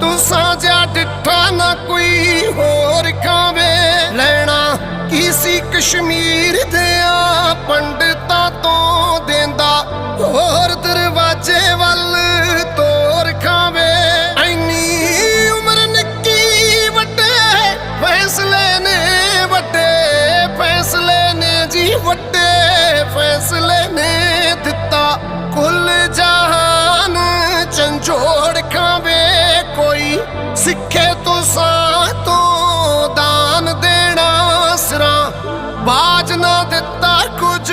ਤੂੰ ਸਾਜਾ ਡਿੱਠਾ ਨਾ ਕੋਈ ਹੋਰ ਖਾਵੇ। ਲੈਣਾ ਕੀ ਕਸ਼ਮੀਰ ਦੇ ਆ ਪੰਡਤਾਂ ਤੋਂ ਦੇਂਦਾ। ਹੋਰ ਦਰਵਾਜ਼ੇ ਵੱਲ ਤੋਰ ਖਾਵੇ। ਐਨੀ ਉਮਰ ਨਿੱਕੀ ਵੱਡੇ, ਫੈਸਲੇ ਨੇ ਵੱਡੇ, ਫੈਸਲੇ ਨੇ ਜੀ ਵੱਡੇ। ਸਿੱਖੇ ਤੋਂ ਤੋਂ ਦਾਨ ਦੇਣਾ ਸਿਰਾਂ। ਬਾਜ ਨਾ ਦਿੱਤਾ ਕੁਝ